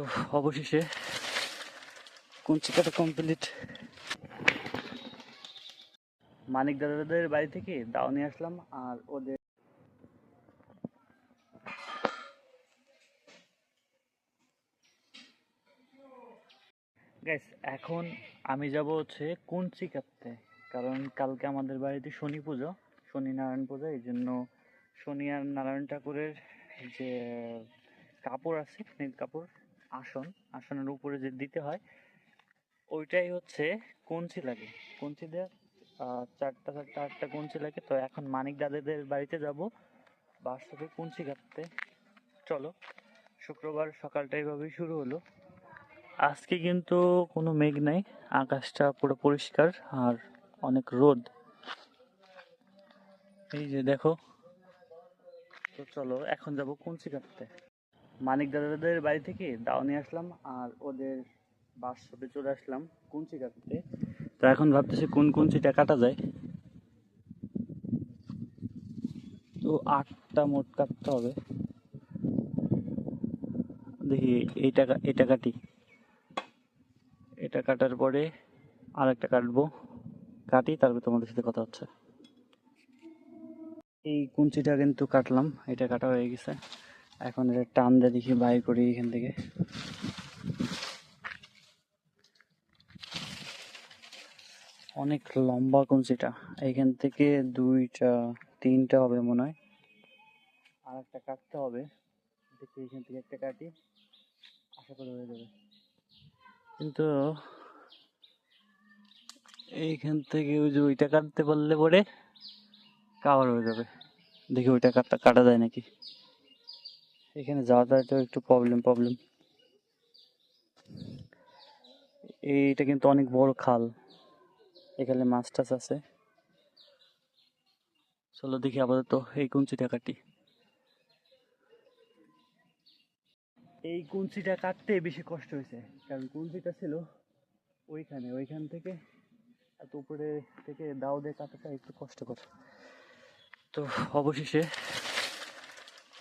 তো অবশেষে কুঞ্চি কাটা কমপ্লিট মানিক দাদাদের বাড়ি থেকে দাও নিয়ে আসলাম, আর ওদের গাইস এখন আমি যাব হচ্ছে কুঞ্চি কাটতে কারণ কালকে আমাদের বাড়িতে শনি পুজো, শনি নারায়ণ পুজো, এই জন্য শনি আর নারায়ণ ঠাকুরের যে কাপড় আছে, নীল কাপড় আসন আসনের উপরে যে দিতে হয় ওইটাই হচ্ছে কঞ্চি লাগে। কঞ্চি আহ, চারটা চারটা আটটা কঞ্চি লাগে। তো এখন মানিক দাদাদের বাড়িতে যাব। বাস্তবে কঞ্চি কাটতে। চলো শুক্রবার সকালটা এইভাবেই শুরু হলো। আজকে কিন্তু কোনো মেঘ নাই। আকাশটা পুরো পরিষ্কার আর অনেক রোদ। এই যে দেখো। তো চলো এখন যাব কঞ্চি কাটতে। মানিক দাদাদের বাড়ি থেকে দাও নিয়ে আসলাম আর ওদের বাসতে চলে আসলাম কুঞ্চি কাটতে। তো এখন ভাবতেছি কোন কুঞ্চিটা কাটা যায়। তো আটটা মোট কাটতে হবে। দেখি এইটা এটা কাটি। এটা কাটার পরে আর একটা কাটবো। কাটি, তারপর তোমাদের সাথে কথা হচ্ছে। এই কুঞ্চিটা কিন্তু কাটলাম, এটা কাটা হয়ে গেছে। এখন এটা দিয়ে দেখি, বাই করি এখান থেকে। অনেক লম্বা কুঞ্চিটা। এখান থেকে দুইটা, তিনটা হবে মনে হয়। আর একটা কাটতে হবে। দেখি এখান থেকে একটা কাটি, আশা করি হয়ে যাবে। কিন্তু এইখান থেকে ওই যে ওইটা কাটতে পারলে পরে কাভার হয়ে যাবে। দেখি ওইটা কাটা কাটা যায় নাকি। এখানে তো একটু প্রবলেম প্রবলেম এইটা কিন্তু অনেক বড় খাল। এখানে মাছ টাছ আছে। চলো দেখি আপাতত এই কুঞ্চিটা কাটি এই কুঞ্চিটা কাটতে বেশি কষ্ট হয়েছে, কারণ কুঞ্চিটা ছিল ওইখানে, ওইখান থেকে এত উপরে থেকে দাও দিয়ে কাটাটা একটু কষ্টকর। তো অবশেষে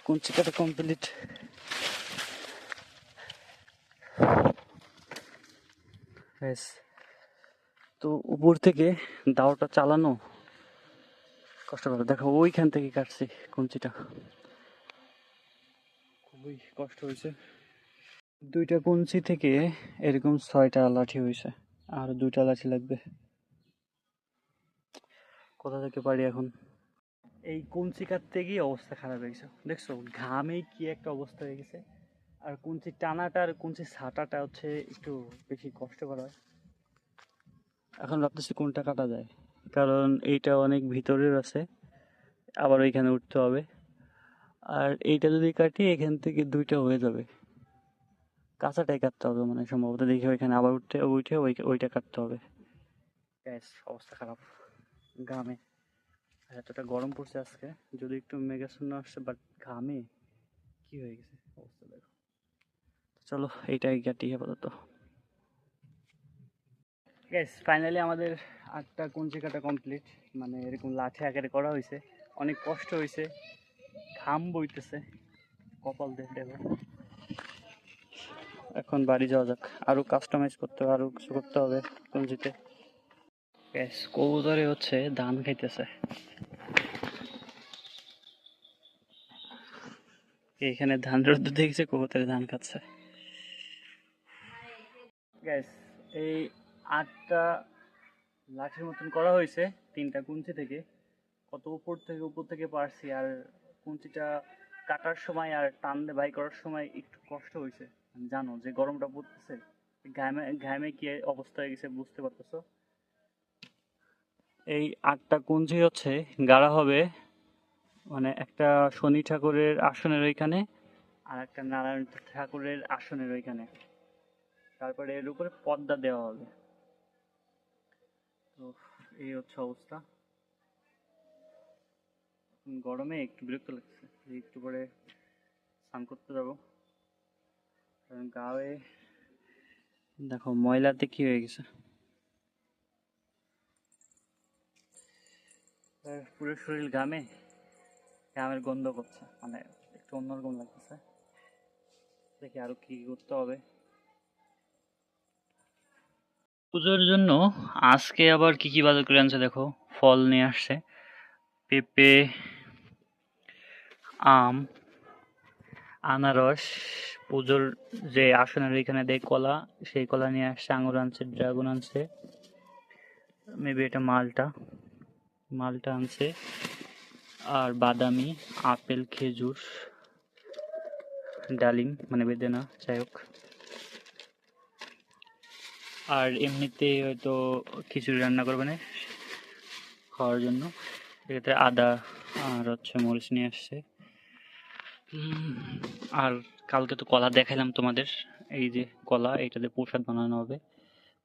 কুঞ্চি কাটা কমপ্লিট তো উপর থেকে দাওটা চালানো কষ্টকর দেখো ওইখান থেকে কাটছি কুঞ্চিটা খুবই কষ্ট হয়েছে দুইটা কুঞ্চি থেকে এরকম ছয়টা লাঠি হয়েছে আর দুইটা লাঠি লাগবে কোথা থেকে পারি এখন এই কুঞ্চি কাটতে গিয়ে অবস্থা খারাপ হয়ে গেছে। দেখছ ঘামে কি একটা অবস্থা হয়ে গেছে। আর কুঞ্চি টানাটা আর কুঞ্চি ছাটাটা হচ্ছে একটু বেশি কষ্টকর হয়। এখন ভাবতেছি কোনটা কাটা যায়। কারণ এইটা অনেক ভিতরের আছে, আবার ওইখানে উঠতে হবে। আর এইটা যদি কাটি, এখান থেকে দুইটা হয়ে যাবে। কাঁচাটাই কাটতে হবে মানে সম্ভবত। দেখি ওইখানে আবার উঠতে, উঠে ওই, ওইটা কাটতে হবে। অবস্থা খারাপ। আর এতটা গরম পড়ছে আজকে। যদি একটু মেঘাচ্ছন্ন আসছে বাট ঘামে, কি হয়ে গেছে? অবস্থা দেখো। চলো, এইটাই কাটি আপাতত। গ্যাস ফাইনালি আমাদের আটটা কুঞ্চি কাটা কমপ্লিট মানে এরকম লাঠি আকারে করা হয়েছে। অনেক কষ্ট হয়েছে। ঘাম বইতেছে কপাল দিয়ে, দেখো। এখন বাড়ি যাওয়া যাক। আরও কাস্টমাইজ করতে হবে, আরও কিছু করতে হবে কুঞ্চিতে। কবুতরে হচ্ছে ধান খাইতেছে। এখানে ধান রোদ দেখছে, কবুতরে ধান খাচ্ছে। গ্যাস এই আটটা লাঠির মতন করা হয়েছে, তিনটা কুঞ্চি থেকে। কত উপর থেকে উপর থেকে পারছি, আর কুঞ্চিটা কাটার সময় আর টান বাই করার সময় একটু কষ্ট হয়েছে। জানো যে গরমটা পড়তেছে, ঘামে ঘামে কি অবস্থা হয়ে গেছে বুঝতে পারতেছো? এই আটটা কুঞ্জি হচ্ছে গাড়া হবে মানে একটা শনি ঠাকুরের আসনের ওইখানে আর একটা নারায়ণ ঠাকুরের আসনের ওইখানে। তারপরে এর উপরে পর্দা দেওয়া হবে। তো এই হচ্ছে অবস্থা। গরমে একটু বিরক্ত লাগছে একটু পরে স্নান করতে যাব। কারণ গায়ে দেখো ময়লাতে কি হয়ে গেছে। পুরো শরীর ঘামে, ঘামের গন্ধ করছে। মানে একটু অন্যরকম লাগতেছে। দেখি আরও কি কি করতে হবে। পুজোর জন্য আজকে আবার কি কি বাজার করে আনছে দেখো? ফল নিয়ে আসছে। পেঁপে, আম, আনারস, পুজোর যে আসনের এখানে দেয় কলা, সেই কলা নিয়ে আসছে, আঙুর আনছে, ড্রাগন আনছে, মেবি এটা মালটা। মালটা আনছে। আর বাদামি, আপেল, খেজুর, ডালিম মানে বেদেনা, যাই হোক। আর এমনিতে হয়তো খিচুড়ি রান্না করবে না খাওয়ার জন্য। এক্ষেত্রে আদা আর হচ্ছে মরিচ নিয়ে আসছে। আর কালকে তো কলা দেখাইলাম তোমাদের। এই যে কলা এইটাতে প্রসাদ বানানো হবে।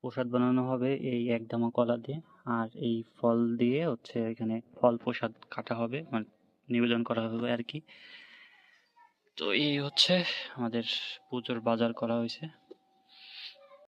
প্রসাদ বানানো হবে এই একদামা কলা দিয়ে। আর এই ফল দিয়ে হচ্ছে এখানে ফল প্রসাদ কাটা হবে মানে নিবেদন করা হবে আর কি। তো এই হচ্ছে আমাদের পুজোর বাজার করা হয়েছে।